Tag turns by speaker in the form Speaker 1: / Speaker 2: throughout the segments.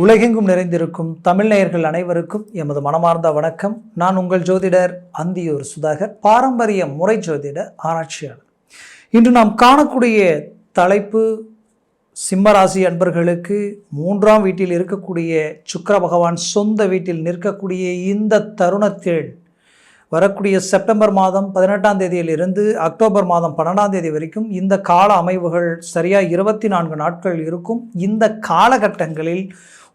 Speaker 1: உலகெங்கும் நிறைந்திருக்கும் தமிழ்நேயர்கள் அனைவருக்கும் எமது மனமார்ந்த வணக்கம். நான் உங்கள் ஜோதிடர் அந்தியூர் சுதாகர் பாரம்பரிய முறை ஜோதிட ஆராய்ச்சியாளர். இன்று நாம் காணக்கூடிய தலைப்பு சிம்மராசி அன்பர்களுக்கு மூன்றாம் வீட்டில் இருக்கக்கூடிய சுக்கர பகவான் சொந்த வீட்டில் நிற்கக்கூடிய இந்த தருணத்தில் வரக்கூடிய செப்டம்பர் மாதம் பதினெட்டாம் தேதியிலிருந்து அக்டோபர் மாதம் பன்னெண்டாம் தேதி வரைக்கும் இந்த கால அமைவுகள் சரியாக இருபத்தி நான்கு நாட்கள் இருக்கும். இந்த காலகட்டங்களில்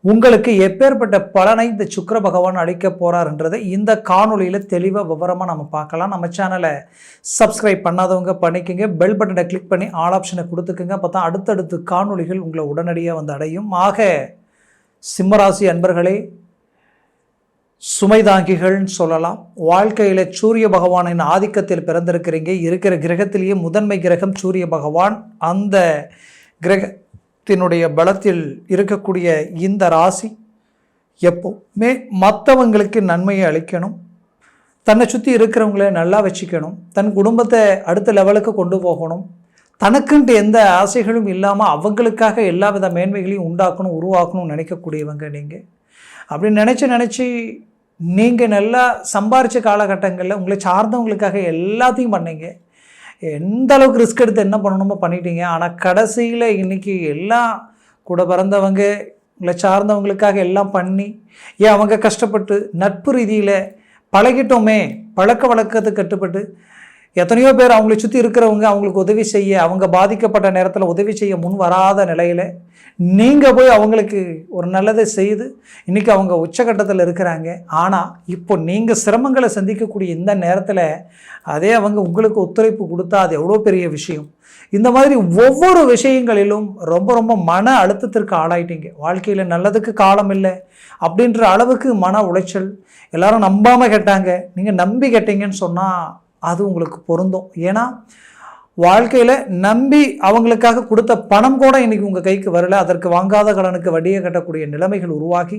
Speaker 1: உங்களுக்கு எப்பேற்பட்ட பலனை இந்த சுக்கர பகவான் அளிக்க போறாருன்றதை இந்த காணொளியில் தெளிவாக விவரமாக நம்ம பார்க்கலாம். நம்ம சேனலை சப்ஸ்கிரைப் பண்ணாதவங்க பண்ணிக்கோங்க. பெல் பட்டனை கிளிக் பண்ணி ஆல் ஆப்ஷனை கொடுத்துக்கோங்க. அப்போ தான் அடுத்தடுத்து காணொலிகள் உங்களை உடனடியாக வந்து அடையும். ஆக சிம்மராசி அன்பர்களே சுமைதாங்கிகள்னு சொல்லலாம். வாழ்க்கையில் சூரிய பகவானின் ஆதிக்கத்தில் பிறந்திருக்கிறீங்க. இருக்கிற கிரகத்திலேயே முதன்மை கிரகம் சூரிய பகவான். அந்த கிரகத்தினுடைய பலத்தில் இருக்கக்கூடிய இந்த ராசி எப்போவுமே மற்றவங்களுக்கு நன்மையை அளிக்கணும். தன்னை சுற்றி இருக்கிறவங்கள நல்லா வச்சுக்கணும். தன் குடும்பத்தை அடுத்த லெவலுக்கு கொண்டு போகணும். தனக்குன்ட்டு எந்த ஆசைகளும் இல்லாமல் அவங்களுக்காக எல்லா வித மேன்மைகளையும் உண்டாக்கணும் உருவாக்கணும்னு நினைக்கக்கூடியவங்க நீங்கள் அப்படின்னு நினச்சி நினச்சி நீங்கள் நல்லா சம்பாரித்த காலகட்டங்களில் உங்களை சார்ந்தவங்களுக்காக எல்லாத்தையும் பண்ணீங்க. எந்த அளவுக்கு ரிஸ்க் எடுத்து என்ன பண்ணணுமோ பண்ணிட்டீங்க. ஆனால் கடைசியில் இன்றைக்கி எல்லாம் கூட பிறந்தவங்க உங்களை சார்ந்தவங்களுக்காக எல்லாம் பண்ணி ஏன் அவங்க கஷ்டப்பட்டு நட்பு ரீதியில் பழகிட்டோமே பழக்க வழக்கத்துக்கு கட்டுப்பட்டு எத்தனையோ பேர் அவங்களை சுற்றி இருக்கிறவங்க அவங்களுக்கு உதவி செய்ய அவங்க பாதிக்கப்பட்ட நேரத்தில் உதவி செய்ய முன் வராத நிலையில் நீங்கள் போய் அவங்களுக்கு ஒரு நல்லதை செய்து இன்றைக்கி அவங்க உச்சகட்டத்தில் இருக்கிறாங்க. ஆனால் இப்போ நீங்கள் சிரமங்களை சந்திக்கக்கூடிய இந்த நேரத்தில் அதே அவங்க உங்களுக்கு ஒத்துழைப்பு கொடுத்தா அது எவ்வளோ பெரிய விஷயம். இந்த மாதிரி ஒவ்வொரு விஷயங்களிலும் ரொம்ப ரொம்ப மன அழுத்தத்திற்கு ஆளாயிட்டீங்க. வாழ்க்கையில் நல்லதுக்கு காலம் இல்லை அப்படின்ற அளவுக்கு மன உளைச்சல். எல்லாரும் நம்பாமல் கேட்டாங்க. நீங்கள் நம்பி கேட்டீங்கன்னு சொன்னால் அது உங்களுக்கு பொருந்தும். ஏன்னா வாழ்க்கையில் நம்பி அவங்களுக்காக கொடுத்த பணம் கூட இன்றைக்கி உங்கள் கைக்கு வரல. அதற்கு வாங்காத கடனுக்கு வட்டியை கட்டக்கூடிய நிலைமைகள் உருவாகி.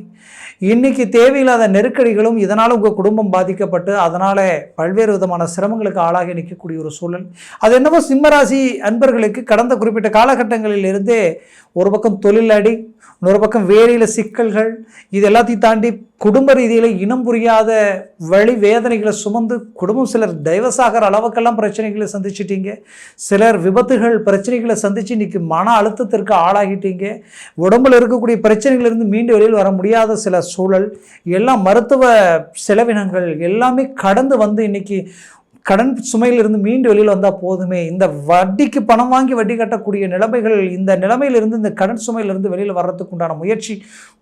Speaker 1: இன்றைக்கி தேவையில்லாத நெருக்கடிகளும் இதனால் உங்கள் குடும்பம் பாதிக்கப்பட்டு அதனால் பல்வேறு விதமான சிரமங்களுக்கு ஆளாகி நிற்கக்கூடிய ஒரு சூழல். அது என்னவோ சிம்மராசி அன்பர்களுக்கு கடந்த குறிப்பிட்ட காலகட்டங்களில் இருந்தே ஒரு பக்கம் தொழிலடி இன்னொரு பக்கம் வேலையில் சிக்கல்கள் இது எல்லாத்தையும் தாண்டி குடும்ப ரீதியில் இனம் புரியாத வழி வேதனைகளை சுமந்து குடும்பம் சிலர் டைவர்ஸ் அளவுக்கெல்லாம் பிரச்சனைகளை சந்திச்சிட்டீங்க. சிலர் விபத்துகள் பிரச்சனைகளை சந்தித்து இன்றைக்கி மன அழுத்தத்திற்கு ஆளாகிட்டீங்க. உடம்பில் இருக்கக்கூடிய பிரச்சனைகளிலிருந்து மீண்டு வெளியில் வர முடியாத சில சூழல் எல்லாம் மருத்துவ செலவினங்கள் எல்லாமே கடந்து வந்து இன்றைக்கி கடன் சுமையிலிருந்து மீண்டு வெளியில் வந்தால் போதுமே. இந்த வட்டிக்கு பணம் வாங்கி வட்டி கட்டக்கூடிய நிலைமைகள் இந்த நிலைமையிலிருந்து இந்த கடன் சுமையிலிருந்து வெளியில் வர்றதுக்கு உண்டான முயற்சி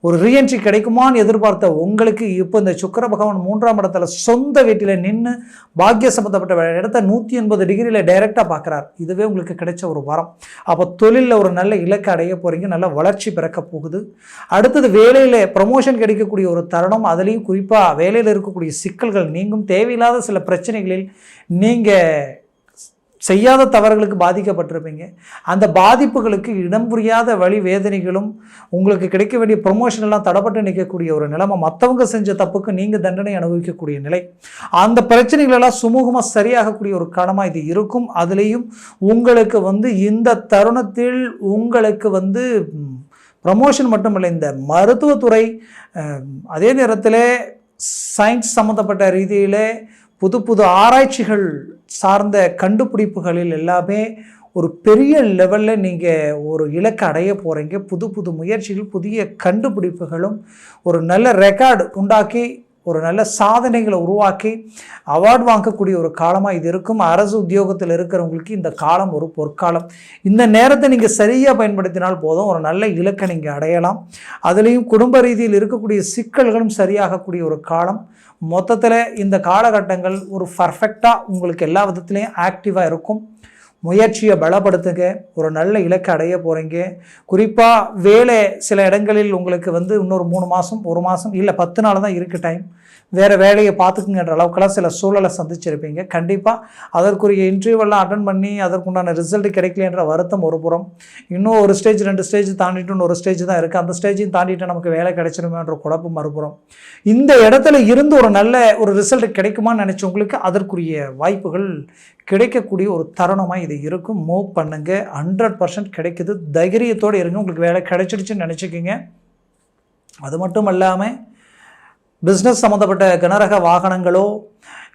Speaker 1: ஒரு ரீஎன்ட்ரி கிடைக்குமான்னு எதிர்பார்த்த உங்களுக்கு இப்போ இந்த சுக்கர பகவான் மூன்றாம் இடத்துல சொந்த வீட்டில் நின்று பாக்கிய சம்மந்தப்பட்ட இடத்த நூற்றி எண்பது டிகிரியில் டைரெக்டாக பார்க்குறார் இதுவே உங்களுக்கு கிடைச்ச ஒரு வரம். அப்போ தொழிலில் ஒரு நல்ல இலக்கு அடைய போகிறீங்க நல்ல வளர்ச்சி பிறக்க போகுது. அடுத்தது வேலையில் ப்ரமோஷன் கிடைக்கக்கூடிய ஒரு தருணம் அதுலேயும் குறிப்பாக வேலையில் இருக்கக்கூடிய சிக்கல்கள் நீங்கும். தேவையில்லாத சில பிரச்சனைகளில் நீங்கள் செய்யாத தவறுகளுக்கு பாதிக்கப்பட்டிருப்பீங்க. அந்த பாதிப்புகளுக்கு இடம் புரியாத வழி வேதனைகளும் உங்களுக்கு கிடைக்க வேண்டிய ப்ரொமோஷன் எல்லாம் தடப்பட்டு நிற்கக்கூடிய ஒரு நிலைமை மற்றவங்க செஞ்ச தப்புக்கு நீங்கள் தண்டனை அனுபவிக்கக்கூடிய நிலை. அந்த பிரச்சனைகளெல்லாம் சுமூகமாக சரியாகக்கூடிய ஒரு கடமாக இது இருக்கும். அதுலேயும் உங்களுக்கு வந்து இந்த தருணத்தில் உங்களுக்கு வந்து ப்ரமோஷன் மட்டும் இல்லை இந்த மருத்துவத்துறை அதே நேரத்தில் சயின்ஸ் சம்மந்தப்பட்ட ரீதியிலே புது புது ஆராய்ச்சிகள் சார்ந்த கண்டுபிடிப்புகளில் எல்லாமே ஒரு பெரிய லெவலில் நீங்கள் ஒரு இலக்கை அடைய போகிறீங்க புது புது முயற்சிகள் புதிய கண்டுபிடிப்புகளும் ஒரு நல்ல ரெக்கார்டு உண்டாக்கி ஒரு நல்ல சாதனைகளை உருவாக்கி அவார்டு வாங்கக்கூடிய ஒரு காலமாக இது இருக்கும். அரசு உத்தியோகத்தில் இருக்கிறவங்களுக்கு இந்த காலம் ஒரு பொற்காலம். இந்த நேரத்தை நீங்கள் சரியாக பயன்படுத்தினால் போதும். ஒரு நல்ல இலக்கை நீங்கள் அடையலாம். அதுலேயும் குடும்ப ரீதியில் இருக்கக்கூடிய சிக்கல்களும் சரியாகக்கூடிய ஒரு காலம். மொத்தத்தில் இந்த காலகட்டங்கள் ஒரு பர்ஃபெக்டாக உங்களுக்கு எல்லா விதத்துலேயும் ஆக்டிவாக இருக்கும். முயற்சியை பலப்படுத்துங்க. ஒரு நல்ல இலக்கை அடைய போகிறீங்க குறிப்பாக வேலை சில இடங்களில் உங்களுக்கு வந்து இன்னொரு மூணு மாதம் ஒரு மாதம் இல்லை பத்து நாள் தான் இருக்குது டைம் வேறு வேலையை பார்த்துக்குங்கன்ற அளவுக்கெல்லாம் சில சூழலை சந்திச்சிருப்பீங்க. கண்டிப்பாக அதற்குரிய இன்டர்வியூவெல்லாம் அட்டன் பண்ணி அதற்குண்டான ரிசல்ட் கிடைக்கலன்ற வருத்தம் ஒரு புறம். இன்னும் ஒரு ஸ்டேஜ் ரெண்டு ஸ்டேஜ் தாண்டிட்டு ஒரு ஸ்டேஜ் தான் இருக்குது அந்த ஸ்டேஜையும் தாண்டிட்டு நமக்கு வேலை கிடைச்சிருமேன்ற குழப்பம் மறுபுறம் இந்த இடத்துல இருந்து ஒரு நல்ல ஒரு ரிசல்ட் கிடைக்குமான்னு நினச்சவங்களுக்கு அதற்குரிய வாய்ப்புகள் கிடைக்கக்கூடிய ஒரு தருணமாக இது இருக்கும். மூவ் பண்ணுங்கள் ஹண்ட்ரட் பர்சன்ட் கிடைக்குது. தைரியத்தோடு இருங்க. உங்களுக்கு வேலை கிடைச்சிடுச்சுன்னு நினச்சிக்கிங்க. அது மட்டும் இல்லாமல் பிஸ்னஸ் சம்மந்தப்பட்ட கனரக வாகனங்களோ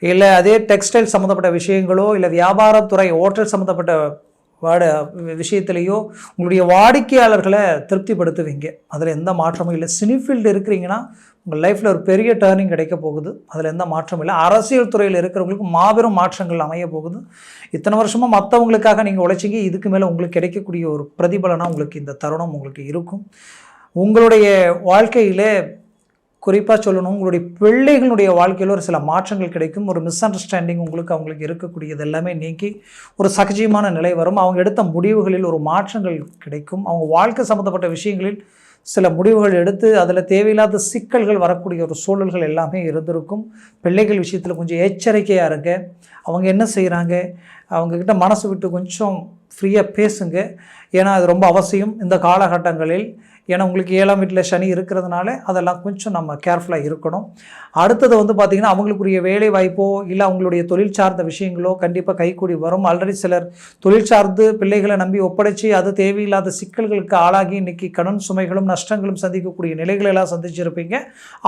Speaker 1: இல்லை அதே டெக்ஸ்டைல் சம்மந்தப்பட்ட விஷயங்களோ இல்லை வியாபாரத்துறை ஹோட்டல் சம்மந்தப்பட்ட வாட விஷயத்துலேயோ உங்களுடைய வாடிக்கையாளர்களை திருப்திப்படுத்துவீங்க. அதில் எந்த மாற்றமும் இல்லை. சினிஃபீல்டு இருக்கிறீங்கன்னா உங்கள் லைஃப்பில் ஒரு பெரிய டேர்னிங் கிடைக்க போகுது. அதில் எந்த மாற்றமும் இல்லை. அரசியல் துறையில் இருக்கிறவங்களுக்கு மாபெரும் மாற்றங்கள் அமைய போகுது. இத்தனை வருஷமாக மற்றவங்களுக்காக நீங்கள் உழைச்சிங்க. இதுக்கு மேலே உங்களுக்கு கிடைக்கக்கூடிய ஒரு பிரதிபலனாக உங்களுக்கு இந்த தருணம் உங்களுக்கு இருக்கும். உங்களுடைய வாழ்க்கையிலே குறிப்பாக சொல்லணும் உங்களுடைய பிள்ளைகளுடைய வாழ்க்கையில் ஒரு சில மாற்றங்கள் கிடைக்கும். ஒரு மிஸ் அண்டர்ஸ்டாண்டிங் உங்களுக்கு அவங்களுக்கு இருக்கக்கூடியது எல்லாமே நீக்கி ஒரு சகஜமான நிலை வரும். அவங்க எடுத்த முடிவுகளில் ஒரு மாற்றங்கள் கிடைக்கும். அவங்க வாழ்க்கை சம்மந்தப்பட்ட விஷயங்களில் சில முடிவுகள் எடுத்து அதில் தேவையில்லாத சிக்கல்கள் வரக்கூடிய ஒரு சூழல்கள் எல்லாமே இருந்திருக்கும். பிள்ளைகள் விஷயத்தில் கொஞ்சம் எச்சரிக்கையாக இருங்க. அவங்க என்ன செய்கிறாங்க அவங்கக்கிட்ட மனசு விட்டு கொஞ்சம் ஃப்ரீயாக பேசுங்க. ஏன்னா அது ரொம்ப அவசியம். இந்த காலகட்டங்களில் ஏன்னா உங்களுக்கு ஏழாம் வீட்டில் சனி இருக்கிறதுனால அதெல்லாம் கொஞ்சம் நம்ம கேர்ஃபுல்லாக இருக்கணும். அடுத்தது வந்து பார்த்திங்கன்னா அவங்களுக்குரிய வேலை வாய்ப்போ இல்லை அவங்களுடைய தொழில் சார்ந்த விஷயங்களோ கண்டிப்பாக கைக்கூடி வரும். ஆல்ரெடி சிலர் தொழில் சார்ந்து பிள்ளைகளை நம்பி ஒப்படைச்சு அது தேவையில்லாத சிக்கல்களுக்கு ஆளாகி இன்றைக்கி கடன் சுமைகளும் நஷ்டங்களும் சந்திக்கக்கூடிய நிலைகளை எல்லாம் சந்திச்சிருப்பீங்க.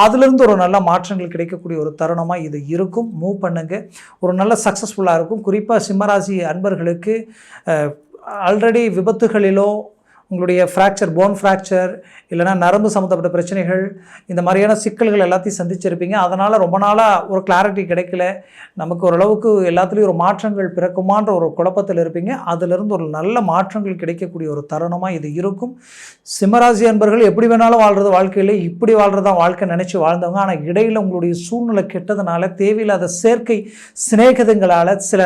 Speaker 1: அதுலேருந்து ஒரு நல்ல மாற்றங்கள் கிடைக்கக்கூடிய ஒரு தருணமாக இது இருக்கும். மூவ் பண்ணுங்கள் ஒரு நல்ல சக்ஸஸ்ஃபுல்லாக இருக்கும். குறிப்பாக சிம்மராசி அன்பர்களுக்கு ஆல்ரெடி விபத்துகளிலோ உங்களுடைய ஃப்ராக்சர் போன் ஃப்ராக்சர் இல்லைனா நரம்பு சம்மந்தப்பட்ட பிரச்சனைகள் இந்த மாதிரியான சிக்கல்கள் எல்லாத்தையும் சந்திச்சிருப்பீங்க. அதனால் ரொம்ப நாளாக ஒரு கிளாரிட்டி கிடைக்கல. நமக்கு ஓரளவுக்கு எல்லாத்துலேயும் ஒரு மாற்றங்கள் பிறக்குமான்ற ஒரு குழப்பத்தில் இருப்பீங்க. அதிலிருந்து ஒரு நல்ல மாற்றங்கள் கிடைக்கக்கூடிய ஒரு தருணமாக இது இருக்கும். சிம்மராசி அன்பர்கள் எப்படி வேணாலும் வாழ்கிறது வாழ்க்கையில் இப்படி வாழ்கிறது தான் வாழ்க்கை நினச்சி வாழ்ந்தவங்க. ஆனால் இடையில் உங்களுடைய சூழ்நிலை கெட்டதுனால தேவையில்லாத சேர்க்கை சிநேகிதங்களால் சில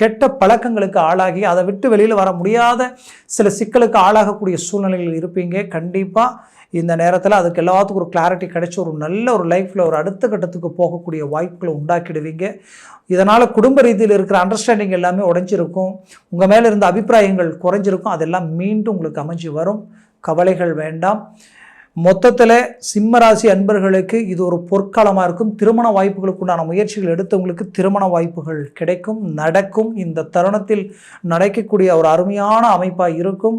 Speaker 1: கெட்ட பழக்கங்களுக்கு ஆளாகி அதை விட்டு வெளியில் வர முடியாத சில சிக்கலுக்கு ஆளாகக்கூடிய சூழ்நிலைகள் இருப்பீங்க. கண்டிப்பாக இந்த நேரத்தில் அதுக்கு எல்லாத்துக்கும் ஒரு கிளாரிட்டி கிடைச்சி ஒரு நல்ல ஒரு லைஃப்பில் ஒரு அடுத்த கட்டத்துக்கு போகக்கூடிய வாய்ப்புகளை உண்டாக்கிடுவீங்க. இதனால் குடும்ப ரீதியில் இருக்கிற அண்டர்ஸ்டாண்டிங் எல்லாமே உடஞ்சிருக்கும். உங்கள் மேலே இருந்த அபிப்பிராயங்கள் குறைஞ்சிருக்கும். அதெல்லாம் மீண்டும் உங்களுக்கு அமைஞ்சு வரும். கவலைகள் வேண்டாம். மொத்தத்தில் சிம்மராசி அன்பர்களுக்கு இது ஒரு பொற்காலமாக இருக்கும். திருமண வாய்ப்புகளுக்குண்டான முயற்சிகள் எடுத்தவங்களுக்கு திருமண வாய்ப்புகள் கிடைக்கும். நடக்கும். இந்த தருணத்தில் நடக்கக்கூடிய ஒரு அருமையான அமைப்பாக இருக்கும்.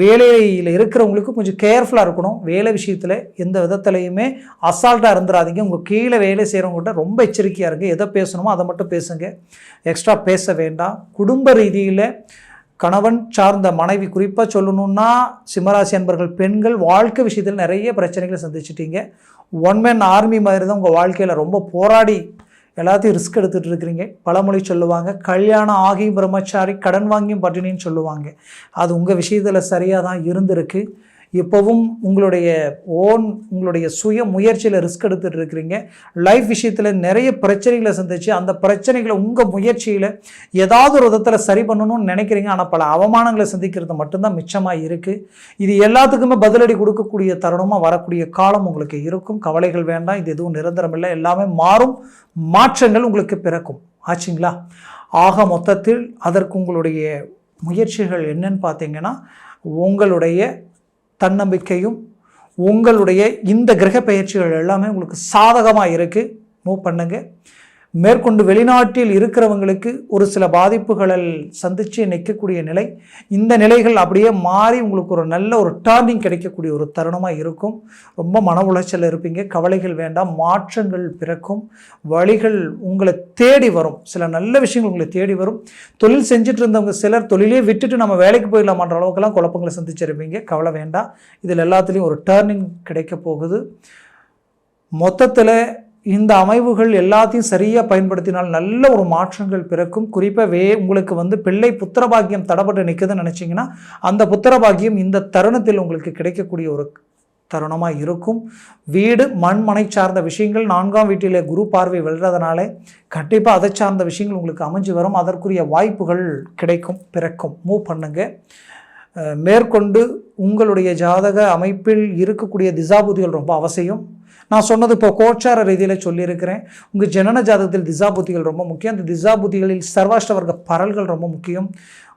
Speaker 1: வேலையில் இருக்கிறவங்களுக்கு கொஞ்சம் கேர்ஃபுல்லாக இருக்கணும். வேலை விஷயத்தில் எந்த விதத்துலையுமே அசால்ட்டாக இருந்துடாதீங்க உங்கள் கீழே வேலை செய்கிறவங்ககிட்ட ரொம்ப எச்சரிக்கையாக இருக்குது எதை பேசணுமோ அதை மட்டும் பேசுங்க. எக்ஸ்ட்ரா பேச வேண்டாம். குடும்ப ரீதியில் கணவன் சார்ந்த மனைவி குறிப்பாக சொல்லணுன்னா சிம்மராசி அன்பர்கள் பெண்கள் வாழ்க்கை விஷயத்தில் நிறைய பிரச்சனைகளை சந்திச்சிட்டீங்க. ஒன் மேன் ஆர்மி மாதிரி தான் உங்கள் வாழ்க்கையில் ரொம்ப போராடி எல்லாத்தையும் ரிஸ்க் எடுத்துகிட்டு இருக்கிறீங்க. பழமொழி சொல்லுவாங்க கல்யாணம் ஆகியும் பிரம்மச்சாரி கடன் வாங்கியும் பட்டினின்னு சொல்லுவாங்க. அது உங்கள் விஷயத்தில் சரியாக தான் இருந்திருக்கு. இப்போவும் உங்களுடைய ஓன் உங்களுடைய சுய முயற்சியில் ரிஸ்க் எடுத்துகிட்டு இருக்கிறீங்க. லைஃப் விஷயத்தில் நிறைய பிரச்சனைகளை சந்திச்சு அந்த பிரச்சனைகளை உங்கள் முயற்சியில் ஏதாவது ஒரு விதத்தில் சரி பண்ணணும்னு நினைக்கிறீங்க. ஆனால் பல அவமானங்களை சந்திக்கிறது மட்டும்தான் மிச்சமாக இருக்குது இது எல்லாத்துக்குமே பதிலடி கொடுக்கக்கூடிய தருணமாக வரக்கூடிய காலம் உங்களுக்கு இருக்கும். கவலைகள் வேண்டாம். இது எதுவும் நிரந்தரம் இல்லை. எல்லாமே மாறும். மாற்றங்கள் உங்களுக்கு பிறக்கும். ஆச்சுங்களா? ஆக மொத்தத்தில் அதற்கு உங்களுடைய முயற்சிகள் என்னன்னு பார்த்தீங்கன்னா உங்களுடைய தன்னம்பிக்கையும் உங்களுடைய இந்த கிரக பயிற்சிகள் எல்லாமே உங்களுக்கு சாதகமாக இருக்குது மூவ் பண்ணுங்கள் மேற்கொண்டு வெளிநாட்டில் இருக்கிறவங்களுக்கு ஒரு சில பாதிப்புகளில் சந்தித்து நிற்கக்கூடிய நிலை. இந்த நிலைகள் அப்படியே மாறி உங்களுக்கு ஒரு நல்ல ஒரு டேர்னிங் கிடைக்கக்கூடிய ஒரு தருணமாக இருக்கும். ரொம்ப மன உளைச்சல் இருப்பீங்க. கவலைகள் வேண்டாம். மாற்றங்கள் பிறக்கும். வழிகள் உங்களை தேடி வரும். சில நல்ல விஷயங்கள் உங்களை தேடி வரும். தொழில் செஞ்சுட்டு இருந்தவங்க சிலர் தொழிலே விட்டுட்டு நம்ம வேலைக்கு போயிடலாமான்ற அளவுக்குலாம் குழப்பங்களை சந்திச்சிருப்பீங்க கவலை வேண்டாம். இதில் எல்லாத்துலேயும் ஒரு டேர்னிங் கிடைக்க போகுது. மொத்தத்தில் இந்த அமைவுகள் எல்லாத்தையும் சரியாக பயன்படுத்தினால் நல்ல ஒரு மாற்றங்கள் பிறக்கும். குறிப்பாக வே உங்களுக்கு வந்து பிள்ளை புத்திரபாக்கியம் தடப்பட்டு நிற்குதுன்னு நினச்சிங்கன்னா அந்த புத்திரபாக்கியம் இந்த தருணத்தில் உங்களுக்கு கிடைக்கக்கூடிய ஒரு தருணமாக இருக்கும். வீடு மண்மனை சார்ந்த விஷயங்கள் நான்காம் வீட்டிலே குரு பார்வை வெல்றதுனால கண்டிப்பாக அதை சார்ந்த விஷயங்கள் உங்களுக்கு அமைஞ்சு வரும். அதற்குரிய வாய்ப்புகள் கிடைக்கும் பிறக்கும். மூவ் பண்ணுங்கள் மேற்கொண்டு உங்களுடைய ஜாதக அமைப்பில் இருக்கக்கூடிய திசாபுதிகள் ரொம்ப அவசியம். நான் சொன்னது இப்போ கோச்சார ரீதியில் சொல்லியிருக்கிறேன். உங்கள் ஜனன ஜாதகத்தில் திசாபுத்திகள் ரொம்ப முக்கியம். அந்த திசாபுத்திகளில் சர்வாஷ்டவர்க்க பரல்கள் ரொம்ப முக்கியம்.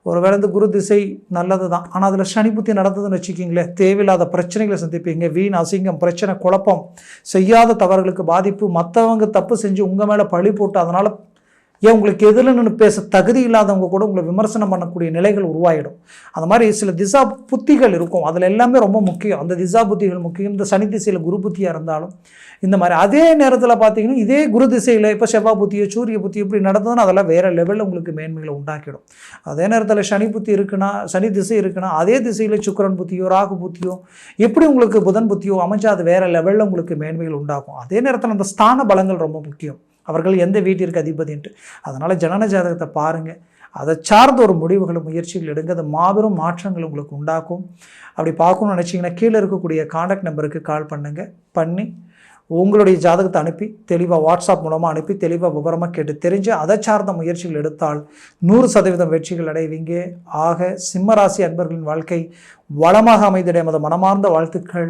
Speaker 1: ஒருவேளை இந்த குரு திசை நல்லது தான் ஆனால் அதில் சனி புத்தி நடந்ததுன்னு வச்சுக்கிங்களேன் தேவையில்லாத பிரச்சனைகளை சந்திப்பீங்க. வீண் அசிங்கம் பிரச்சனை குழப்பம் செய்யாத தவறுகளுக்கு பாதிப்பு மற்றவங்க தப்பு செஞ்சு உங்கள் மேலே பழி போட்டு அதனால் ஏன் உங்களுக்கு எதில் நின்று பேச தகுதி இல்லாதவங்க கூட உங்களை விமர்சனம் பண்ணக்கூடிய நிலைகள் உருவாயிடும். அந்த மாதிரி சில திசா புத்திகள் இருக்கும். அதில் எல்லாமே ரொம்ப முக்கியம். அந்த திசா புத்திகள் முக்கியம். இந்த சனி திசையில் குரு புத்தியாக இருந்தாலும் இந்த மாதிரி அதே நேரத்தில் பார்த்தீங்கன்னா இதே குரு திசையில் இப்போ செவ்வாய் புத்தியோ சூரிய புத்தி இப்படி நடந்ததுன்னா அதெல்லாம் வேறு லெவலில் உங்களுக்கு மேன்மைகளை உண்டாக்கிடும். அதே நேரத்தில் சனி புத்தி இருக்குன்னா சனி திசை இருக்குன்னா அதே திசையில் சுக்கரன் புத்தியோ ராகு புத்தியோ எப்படி உங்களுக்கு புதன் புத்தியோ அமைஞ்சால் அது வேறு லெவலில் உங்களுக்கு மேன்மைகள் உண்டாகும். அதே நேரத்தில் அந்த ஸ்தான பலங்கள் ரொம்ப முக்கியம். அவர்கள் எந்த வீட்டிற்கு அதிபதி என்று. அதனால் ஜனன ஜாதகத்தை பாருங்கள் அதை சார்ந்த ஒரு முடிவுகளும் முயற்சிகள் எடுங்க. அது மாபெரும் மாற்றங்கள் உங்களுக்கு உண்டாக்கும். அப்படி பார்க்கணும்னு நினச்சிங்கன்னா கீழே இருக்கக்கூடிய காண்டாக்ட் நம்பருக்கு கால் பண்ணுங்கள் பண்ணி உங்களுடைய ஜாதகத்தை அனுப்பி தெளிவாக வாட்ஸ்அப் மூலமாக அனுப்பி தெளிவாக விவரமாக கேட்டு தெரிஞ்சு அதை சார்ந்த முயற்சிகள் எடுத்தால் நூறு சதவீதம் வெற்றிகள் அடைவீங்க. ஆக சிம்மராசி அன்பர்களின் வாழ்க்கை வளமாக அமைந்திட எமது மனமார்ந்த வாழ்த்துக்கள்.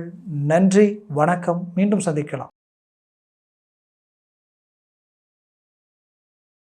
Speaker 1: நன்றி வணக்கம். மீண்டும் சந்திக்கலாம்.